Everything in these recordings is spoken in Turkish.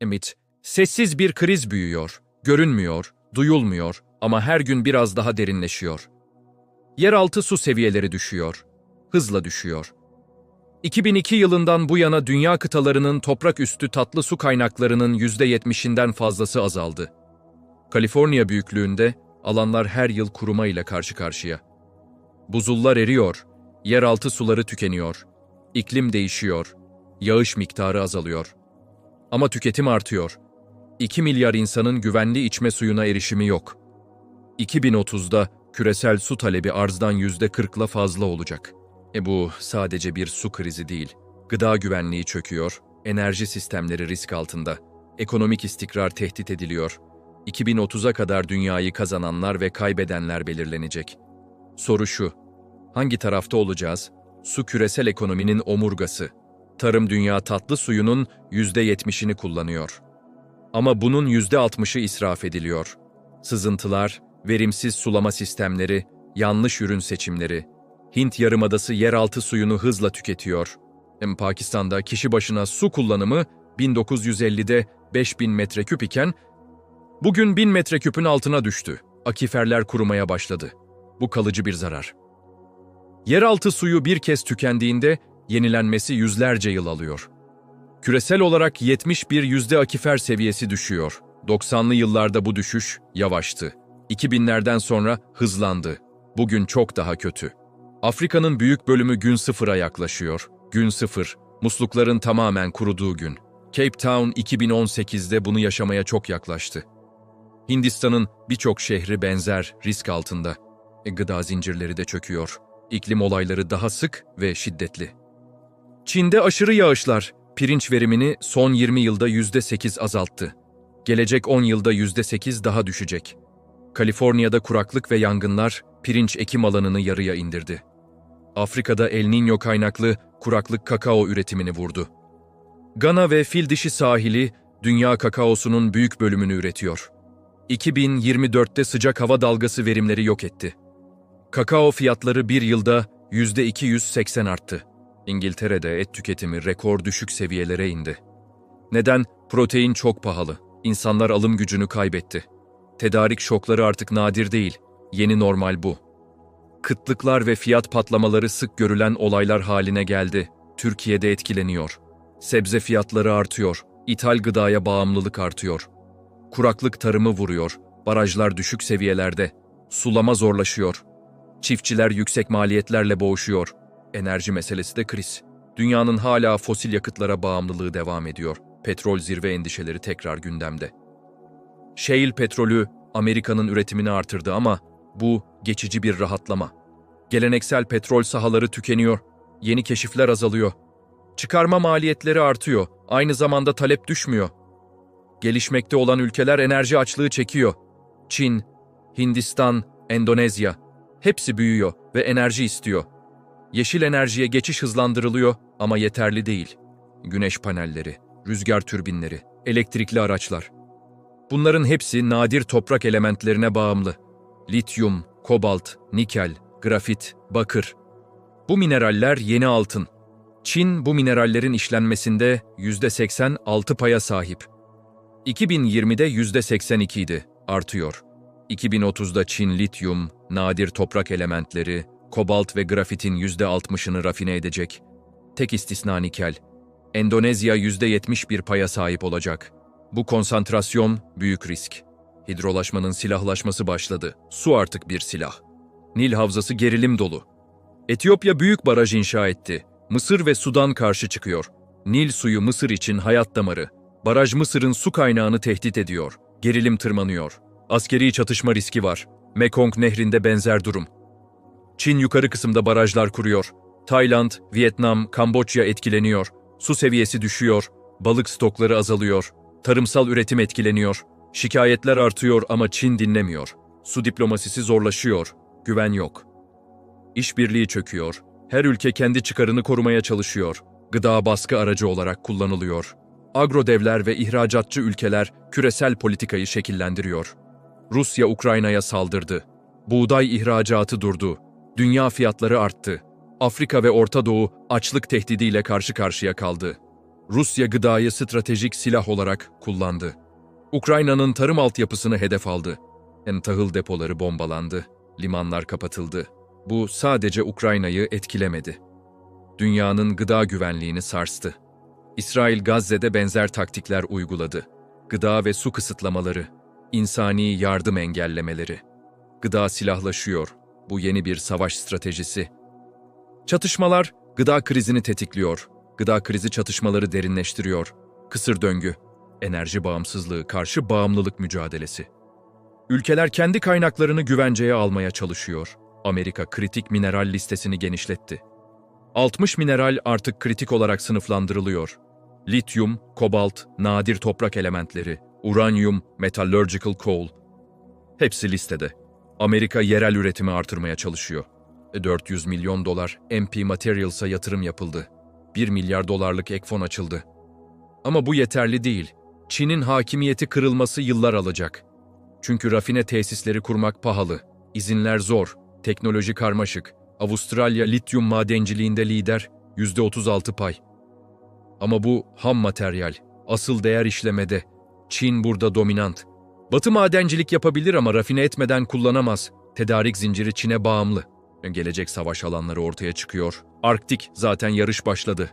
Emit, sessiz bir kriz büyüyor. Görünmüyor, duyulmuyor ama her gün biraz daha derinleşiyor. Yeraltı su seviyeleri düşüyor. Hızla düşüyor. 2002 yılından bu yana dünya kıtalarının toprak üstü tatlı su kaynaklarının %70'inden fazlası azaldı. Kaliforniya büyüklüğünde alanlar her yıl kuruma ile karşı karşıya. Buzullar eriyor, yeraltı suları tükeniyor, iklim değişiyor, yağış miktarı azalıyor. Ama tüketim artıyor. 2 milyar insanın güvenli içme suyuna erişimi yok. 2030'da küresel su talebi arzdan %40'la fazla olacak. E bu sadece bir su krizi değil. Gıda güvenliği çöküyor, enerji sistemleri risk altında, ekonomik istikrar tehdit ediliyor. 2030'a kadar dünyayı kazananlar ve kaybedenler belirlenecek. Soru şu, hangi tarafta olacağız? Su küresel ekonominin omurgası. Tarım dünya tatlı suyunun %70'ini kullanıyor. Ama bunun %60'ı israf ediliyor. Sızıntılar, verimsiz sulama sistemleri, yanlış ürün seçimleri, Hint yarımadası yeraltı suyunu hızla tüketiyor. Hem Pakistan'da kişi başına su kullanımı 1950'de 5000 metreküp iken bugün 1000 metreküpün altına düştü. Akiferler kurumaya başladı. Bu kalıcı bir zarar. Yeraltı suyu bir kez tükendiğinde yenilenmesi yüzlerce yıl alıyor. Küresel olarak 71 yüzde akifer seviyesi düşüyor. 90'lı yıllarda bu düşüş yavaştı. 2000'lerden sonra hızlandı. Bugün çok daha kötü. Afrika'nın büyük bölümü gün sıfıra yaklaşıyor. Gün sıfır, muslukların tamamen kuruduğu gün. Cape Town 2018'de bunu yaşamaya çok yaklaştı. Hindistan'ın birçok şehri benzer risk altında. E, gıda zincirleri de çöküyor. İklim olayları daha sık ve şiddetli. Çin'de aşırı yağışlar pirinç verimini son 20 yılda %8 azalttı. Gelecek 10 yılda %8 daha düşecek. Kaliforniya'da kuraklık ve yangınlar pirinç ekim alanını yarıya indirdi. Afrika'da El Niño kaynaklı kuraklık kakao üretimini vurdu. Gana ve fil dişi sahili dünya kakaosunun büyük bölümünü üretiyor. 2024'te sıcak hava dalgası verimleri yok etti. Kakao fiyatları bir yılda %280 arttı. İngiltere'de et tüketimi rekor düşük seviyelere indi. Neden? Protein çok pahalı. İnsanlar alım gücünü kaybetti. Tedarik şokları artık nadir değil. Yeni normal bu. Kıtlıklar ve fiyat patlamaları sık görülen olaylar haline geldi. Türkiye'de etkileniyor. Sebze fiyatları artıyor. İthal gıdaya bağımlılık artıyor. Kuraklık tarımı vuruyor. Barajlar düşük seviyelerde. Sulama zorlaşıyor. Çiftçiler yüksek maliyetlerle boğuşuyor. Enerji meselesi de kriz. Dünyanın hala fosil yakıtlara bağımlılığı devam ediyor. Petrol zirve endişeleri tekrar gündemde. Shale petrolü Amerika'nın üretimini artırdı ama bu geçici bir rahatlama. Geleneksel petrol sahaları tükeniyor, yeni keşifler azalıyor. Çıkarma maliyetleri artıyor, aynı zamanda talep düşmüyor. Gelişmekte olan ülkeler enerji açlığı çekiyor. Çin, Hindistan, Endonezya hepsi büyüyor ve enerji istiyor. Yeşil enerjiye geçiş hızlandırılıyor ama yeterli değil. Güneş panelleri, rüzgar türbinleri, elektrikli araçlar. Bunların hepsi nadir toprak elementlerine bağımlı. Lityum, kobalt, nikel, grafit, bakır. Bu mineraller yeni altın. Çin bu minerallerin işlenmesinde %86 paya sahip. 2020'de %82 idi, artıyor. 2030'da Çin lityum, nadir toprak elementleri, kobalt ve grafitin %60'ını rafine edecek. Tek istisna nikel. Endonezya %71 paya sahip olacak. Bu konsantrasyon büyük risk. Hidrolaşmanın silahlaşması başladı. Su artık bir silah. Nil havzası gerilim dolu. Etiyopya büyük baraj inşa etti. Mısır ve Sudan karşı çıkıyor. Nil suyu Mısır için hayat damarı. Baraj Mısır'ın su kaynağını tehdit ediyor. Gerilim tırmanıyor. Askeri çatışma riski var. Mekong nehrinde benzer durum. Çin yukarı kısımda barajlar kuruyor. Tayland, Vietnam, Kamboçya etkileniyor. Su seviyesi düşüyor. Balık stokları azalıyor. Tarımsal üretim etkileniyor. Şikayetler artıyor ama Çin dinlemiyor. Su diplomasisi zorlaşıyor. Güven yok. İşbirliği çöküyor. Her ülke kendi çıkarını korumaya çalışıyor. Gıda baskı aracı olarak kullanılıyor. Agro devler ve ihracatçı ülkeler küresel politikayı şekillendiriyor. Rusya Ukrayna'ya saldırdı. Buğday ihracatı durdu. Dünya fiyatları arttı. Afrika ve Orta Doğu açlık tehdidiyle karşı karşıya kaldı. Rusya gıdayı stratejik silah olarak kullandı. Ukrayna'nın tarım altyapısını hedef aldı. En tahıl depoları bombalandı, limanlar kapatıldı. Bu sadece Ukrayna'yı etkilemedi. Dünyanın gıda güvenliğini sarstı. İsrail Gazze'de benzer taktikler uyguladı. Gıda ve su kısıtlamaları, insani yardım engellemeleri. Gıda silahlaşıyor. Bu yeni bir savaş stratejisi. Çatışmalar gıda krizini tetikliyor. Gıda krizi çatışmaları derinleştiriyor. Kısır döngü, enerji bağımsızlığı karşı bağımlılık mücadelesi. Ülkeler kendi kaynaklarını güvenceye almaya çalışıyor. Amerika kritik mineral listesini genişletti. 60 mineral artık kritik olarak sınıflandırılıyor. Lityum, kobalt, nadir toprak elementleri, uranyum, metallurgical coal. Hepsi listede. Amerika yerel üretimi artırmaya çalışıyor. E, 400 milyon dolar MP Materials'a yatırım yapıldı. 1 milyar dolarlık ek fon açıldı. Ama bu yeterli değil. Çin'in hakimiyeti kırılması yıllar alacak. Çünkü rafine tesisleri kurmak pahalı, izinler zor, teknoloji karmaşık. Avustralya lityum madenciliğinde lider, %36 pay. Ama bu ham materyal, asıl değer işlemede. Çin burada dominant. Batı madencilik yapabilir ama rafine etmeden kullanamaz. Tedarik zinciri Çin'e bağımlı. Gelecek savaş alanları ortaya çıkıyor. Arktik zaten yarış başladı.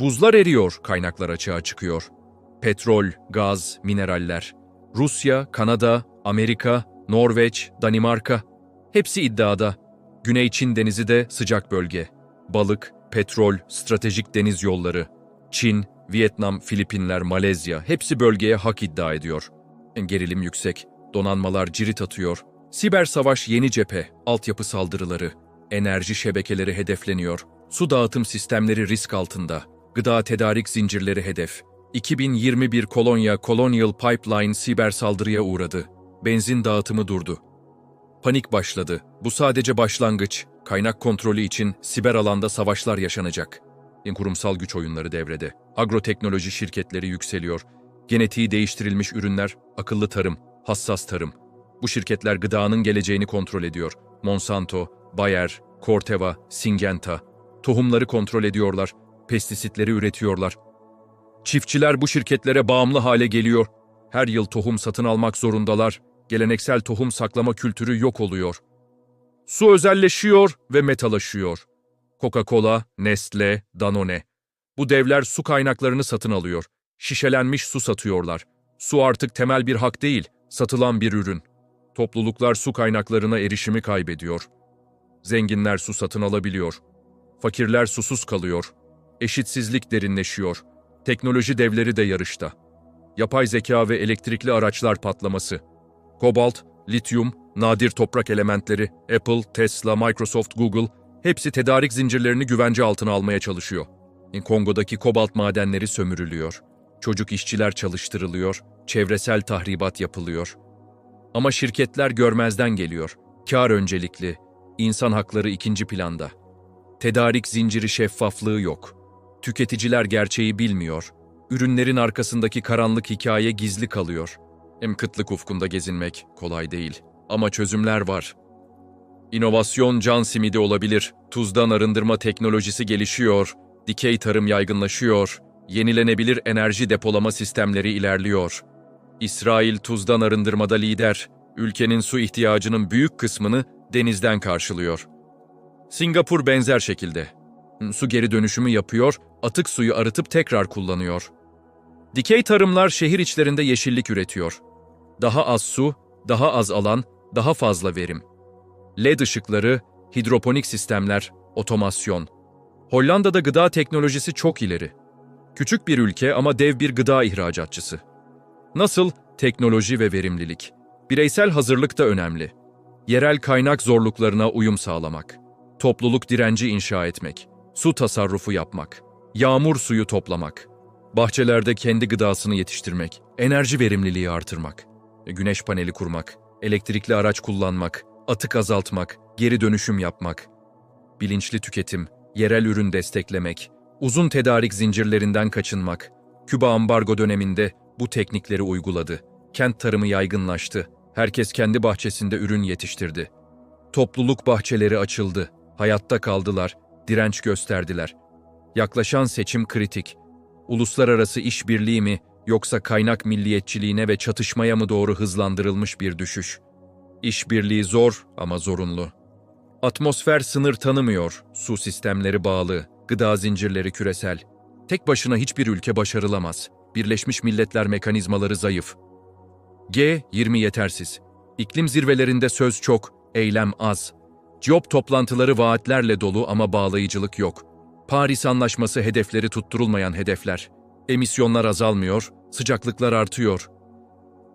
Buzlar eriyor, kaynaklar açığa çıkıyor. Petrol, gaz, mineraller. Rusya, Kanada, Amerika, Norveç, Danimarka hepsi iddiada. Güney Çin denizi de sıcak bölge. Balık, petrol, stratejik deniz yolları. Çin, Vietnam, Filipinler, Malezya hepsi bölgeye hak iddia ediyor. Gerilim yüksek, donanmalar cirit atıyor. Siber savaş yeni cephe, altyapı saldırıları, enerji şebekeleri hedefleniyor. Su dağıtım sistemleri risk altında. Gıda tedarik zincirleri hedef. 2021 Kolonya Colonial Pipeline siber saldırıya uğradı. Benzin dağıtımı durdu. Panik başladı. Bu sadece başlangıç. Kaynak kontrolü için siber alanda savaşlar yaşanacak. Kurumsal güç oyunları devrede. Agroteknoloji şirketleri yükseliyor. Genetiği değiştirilmiş ürünler, akıllı tarım, hassas tarım. Bu şirketler gıdanın geleceğini kontrol ediyor. Monsanto, Bayer, Corteva, Syngenta. Tohumları kontrol ediyorlar, pestisitleri üretiyorlar. Çiftçiler bu şirketlere bağımlı hale geliyor. Her yıl tohum satın almak zorundalar. Geleneksel tohum saklama kültürü yok oluyor. Su özelleşiyor ve metalaşıyor. Coca-Cola, Nestle, Danone. Bu devler su kaynaklarını satın alıyor. Şişelenmiş su satıyorlar. Su artık temel bir hak değil, satılan bir ürün. Topluluklar su kaynaklarına erişimi kaybediyor. Zenginler su satın alabiliyor. Fakirler susuz kalıyor. Eşitsizlik derinleşiyor. Teknoloji devleri de yarışta. Yapay zeka ve elektrikli araçlar patlaması. Kobalt, lityum, nadir toprak elementleri, Apple, Tesla, Microsoft, Google hepsi tedarik zincirlerini güvence altına almaya çalışıyor. Kongo'daki kobalt madenleri sömürülüyor. Çocuk işçiler çalıştırılıyor, çevresel tahribat yapılıyor. Ama şirketler görmezden geliyor. Kar öncelikli, insan hakları ikinci planda. Tedarik zinciri şeffaflığı yok. Tüketiciler gerçeği bilmiyor. Ürünlerin arkasındaki karanlık hikaye gizli kalıyor. Hem kıtlık ufkunda gezinmek kolay değil. Ama çözümler var. İnovasyon can simidi olabilir. Tuzdan arındırma teknolojisi gelişiyor. Dikey tarım yaygınlaşıyor. Yenilenebilir enerji depolama sistemleri ilerliyor. İsrail tuzdan arındırmada lider. Ülkenin su ihtiyacının büyük kısmını denizden karşılıyor. Singapur benzer şekilde. Su geri dönüşümü yapıyor, atık suyu arıtıp tekrar kullanıyor. Dikey tarımlar şehir içlerinde yeşillik üretiyor. Daha az su, daha az alan, daha fazla verim. LED ışıkları, hidroponik sistemler, otomasyon. Hollanda'da gıda teknolojisi çok ileri. Küçük bir ülke ama dev bir gıda ihracatçısı. Nasıl? Teknoloji ve verimlilik. Bireysel hazırlık da önemli. Yerel kaynak zorluklarına uyum sağlamak. Topluluk direnci inşa etmek. Su tasarrufu yapmak. Yağmur suyu toplamak. Bahçelerde kendi gıdasını yetiştirmek. Enerji verimliliği artırmak. Güneş paneli kurmak. Elektrikli araç kullanmak. Atık azaltmak. Geri dönüşüm yapmak. Bilinçli tüketim. Yerel ürün desteklemek. Uzun tedarik zincirlerinden kaçınmak. Küba ambargo döneminde bu teknikleri uyguladı. Kent tarımı yaygınlaştı. Herkes kendi bahçesinde ürün yetiştirdi. Topluluk bahçeleri açıldı. Hayatta kaldılar, direnç gösterdiler. Yaklaşan seçim kritik. Uluslararası işbirliği mi yoksa kaynak milliyetçiliğine ve çatışmaya mı doğru hızlandırılmış bir düşüş? İşbirliği zor ama zorunlu. Atmosfer sınır tanımıyor, su sistemleri bağlı, gıda zincirleri küresel. Tek başına hiçbir ülke başarılamaz. Birleşmiş Milletler mekanizmaları zayıf. G20 yetersiz. İklim zirvelerinde söz çok, eylem az. Job toplantıları vaatlerle dolu ama bağlayıcılık yok. Paris Anlaşması hedefleri tutturulmayan hedefler. Emisyonlar azalmıyor, sıcaklıklar artıyor.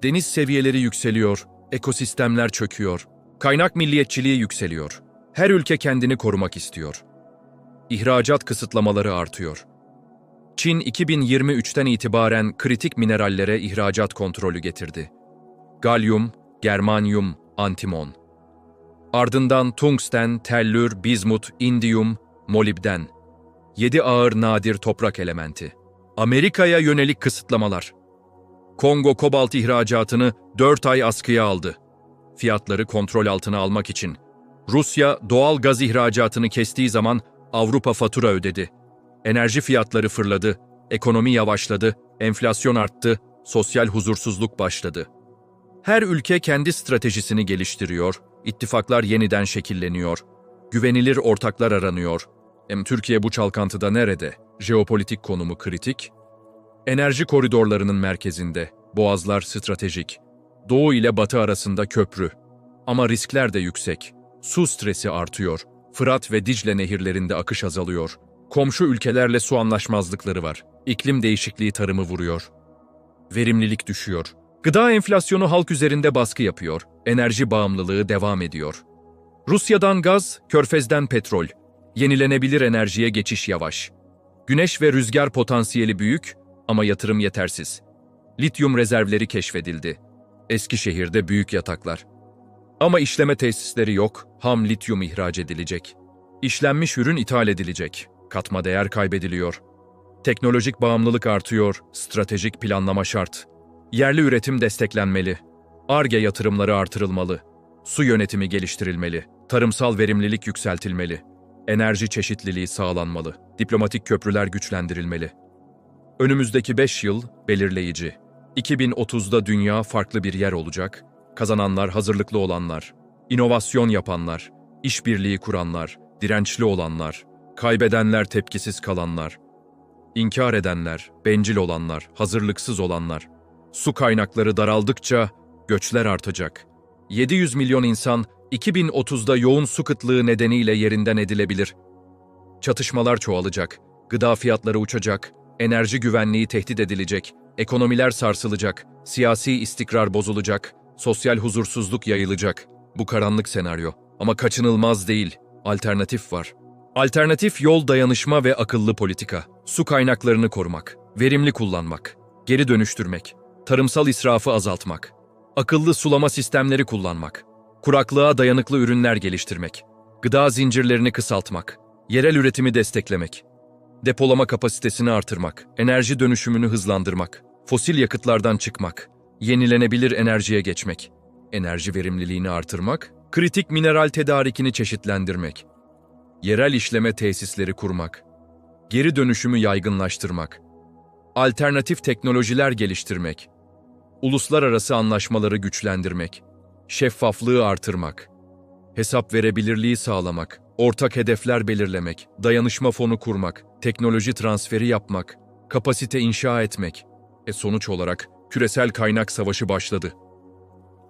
Deniz seviyeleri yükseliyor, ekosistemler çöküyor. Kaynak milliyetçiliği yükseliyor. Her ülke kendini korumak istiyor. İhracat kısıtlamaları artıyor. Çin 2023'ten itibaren kritik minerallere ihracat kontrolü getirdi. Galyum, germanyum, antimon. Ardından tungsten, tellür, bizmut, indiyum, molibden. 7 ağır nadir toprak elementi. Amerika'ya yönelik kısıtlamalar. Kongo kobalt ihracatını 4 ay askıya aldı. Fiyatları kontrol altına almak için. Rusya doğal gaz ihracatını kestiği zaman Avrupa fatura ödedi. Enerji fiyatları fırladı, ekonomi yavaşladı, enflasyon arttı, sosyal huzursuzluk başladı. Her ülke kendi stratejisini geliştiriyor, ittifaklar yeniden şekilleniyor, güvenilir ortaklar aranıyor. Hem Türkiye bu çalkantıda nerede? Jeopolitik konumu kritik. Enerji koridorlarının merkezinde, boğazlar stratejik. Doğu ile batı arasında köprü. Ama riskler de yüksek. Su stresi artıyor. Fırat ve Dicle nehirlerinde akış azalıyor. Komşu ülkelerle su anlaşmazlıkları var. İklim değişikliği tarımı vuruyor. Verimlilik düşüyor. Gıda enflasyonu halk üzerinde baskı yapıyor. Enerji bağımlılığı devam ediyor. Rusya'dan gaz, körfezden petrol. Yenilenebilir enerjiye geçiş yavaş. Güneş ve rüzgar potansiyeli büyük ama yatırım yetersiz. Lityum rezervleri keşfedildi. Eskişehir'de büyük yataklar. Ama işleme tesisleri yok, ham lityum ihraç edilecek. İşlenmiş ürün ithal edilecek. Katma değer kaybediliyor. Teknolojik bağımlılık artıyor, stratejik planlama şart. Yerli üretim desteklenmeli. ARGE yatırımları artırılmalı. Su yönetimi geliştirilmeli. Tarımsal verimlilik yükseltilmeli. Enerji çeşitliliği sağlanmalı. Diplomatik köprüler güçlendirilmeli. Önümüzdeki 5 yıl belirleyici. 2030'da dünya farklı bir yer olacak. Kazananlar hazırlıklı olanlar, inovasyon yapanlar, işbirliği kuranlar, dirençli olanlar, kaybedenler tepkisiz kalanlar, inkar edenler, bencil olanlar, hazırlıksız olanlar. Su kaynakları daraldıkça göçler artacak. 700 milyon insan 2030'da yoğun su kıtlığı nedeniyle yerinden edilebilir. Çatışmalar çoğalacak, gıda fiyatları uçacak, enerji güvenliği tehdit edilecek, ekonomiler sarsılacak, siyasi istikrar bozulacak, sosyal huzursuzluk yayılacak. Bu karanlık senaryo. Ama kaçınılmaz değil, alternatif var. Alternatif yol dayanışma ve akıllı politika. Su kaynaklarını korumak, verimli kullanmak, geri dönüştürmek, tarımsal israfı azaltmak, akıllı sulama sistemleri kullanmak, kuraklığa dayanıklı ürünler geliştirmek, gıda zincirlerini kısaltmak, yerel üretimi desteklemek, depolama kapasitesini artırmak, enerji dönüşümünü hızlandırmak, fosil yakıtlardan çıkmak, yenilenebilir enerjiye geçmek, enerji verimliliğini artırmak, kritik mineral tedarikini çeşitlendirmek, yerel işleme tesisleri kurmak, geri dönüşümü yaygınlaştırmak, alternatif teknolojiler geliştirmek, uluslararası anlaşmaları güçlendirmek, şeffaflığı artırmak, hesap verebilirliği sağlamak, ortak hedefler belirlemek, dayanışma fonu kurmak, teknoloji transferi yapmak, kapasite inşa etmek. E sonuç olarak küresel kaynak savaşı başladı.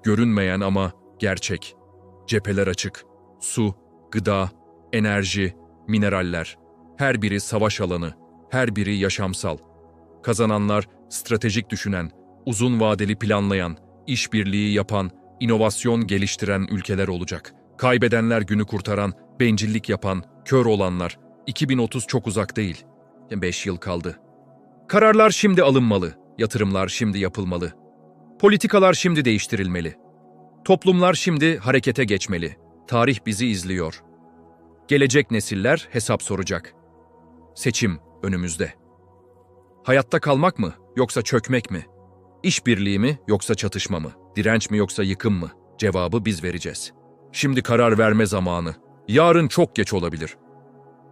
Görünmeyen ama gerçek. Cepheler açık. Su, gıda, enerji, mineraller. Her biri savaş alanı, her biri yaşamsal. Kazananlar stratejik düşünen, uzun vadeli planlayan, işbirliği yapan, inovasyon geliştiren ülkeler olacak. Kaybedenler günü kurtaran, bencillik yapan, kör olanlar. 2030 çok uzak değil. 5 yıl kaldı. Kararlar şimdi alınmalı, yatırımlar şimdi yapılmalı. Politikalar şimdi değiştirilmeli. Toplumlar şimdi harekete geçmeli. Tarih bizi izliyor. Gelecek nesiller hesap soracak. Seçim önümüzde. Hayatta kalmak mı yoksa çökmek mi? İşbirliği mi yoksa çatışma mı? Direnç mi yoksa yıkım mı? Cevabı biz vereceğiz. Şimdi karar verme zamanı. Yarın çok geç olabilir.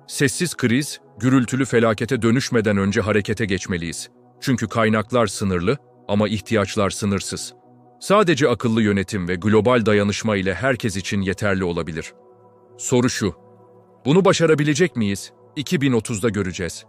Sessiz kriz, gürültülü felakete dönüşmeden önce harekete geçmeliyiz. Çünkü kaynaklar sınırlı ama ihtiyaçlar sınırsız. Sadece akıllı yönetim ve global dayanışma ile herkes için yeterli olabilir. Soru şu. Bunu başarabilecek miyiz? 2030'da göreceğiz.